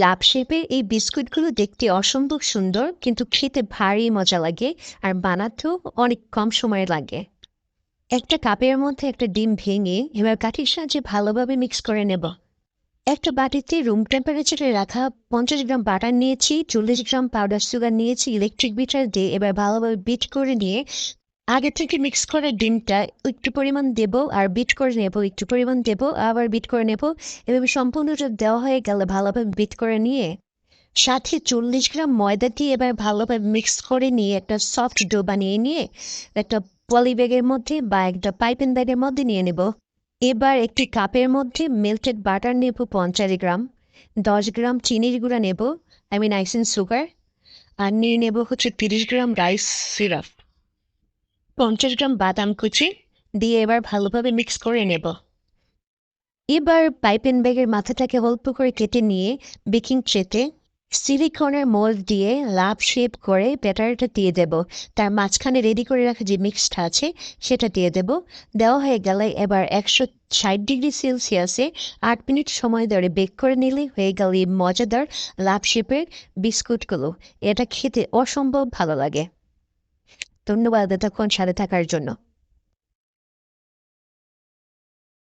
লাভ শেপের এই বিস্কুটগুলো দেখতে অসম্ভব সুন্দর, কিন্তু খেতে ভারী মজা লাগে আর বানাতেও অনেক কম সময় লাগে। একটা কাপের মধ্যে একটা ডিম ভেঙে এবার কাঠির সাহায্যে ভালোভাবে মিক্স করে নেব। একটা বাটিতে রুম টেম্পারেচারে রাখা পঞ্চাশ গ্রাম বাটার নিয়েছি, চল্লিশ গ্রাম পাউডার সুগার নিয়েছি, ইলেকট্রিক বিটার দিয়ে এবার ভালোভাবে বিট করে নিয়ে আগে থেকে মিক্স করা ডিমটা একটু পরিমাণ দেবো আর বিট করে নেব, একটু পরিমাণ দেবো, আবার বিট করে নেব। এভাবে সম্পূর্ণটা দেওয়া হয়ে গেলে ভালোভাবে বিট করে নিয়ে সাথে চল্লিশ গ্রাম ময়দা দিয়ে এবার ভালোভাবে মিক্স করে নিয়ে একটা সফট ডো বানিয়ে নিয়ে একটা পলি ব্যাগের মধ্যে বা একটা পাইপেন ব্যাগের মধ্যে নিয়ে নেব। এবার একটি কাপের মধ্যে মেল্টেড বাটার নেব পঞ্চাশ গ্রাম, দশ গ্রাম চিনির গুঁড়া নেব আই মিন আইসিন সুগার আর নিয়ে নেব হচ্ছে তিরিশ গ্রাম রাইস সিরাপ পঞ্চাশ গ্রাম বাদাম কুচি দিয়ে এবার ভালোভাবে মিক্স করে নেব। এবার পাইপেন ব্যাগের মাথাটাকে অল্প করে কেটে নিয়ে বেকিং ট্রেতে সিলিকনের মোল্ড দিয়ে লাভ শেপ করে ব্যাটারটা দিয়ে দেব। তার মাঝখানে রেডি করে রাখা যে মিক্সটা আছে, সেটা দিয়ে দেব। দেওয়া হয়ে গেলে এবার একশো ষাট ডিগ্রি সেলসিয়াসে আট মিনিট সময় ধরে বেক করে নিলে হয়ে গেল মজাদার লাভ শেপের বিস্কুটগুলো। এটা খেতে অসম্ভব ভালো লাগে। ধন্যবাদ এতক্ষণ সাথে থাকার জন্য।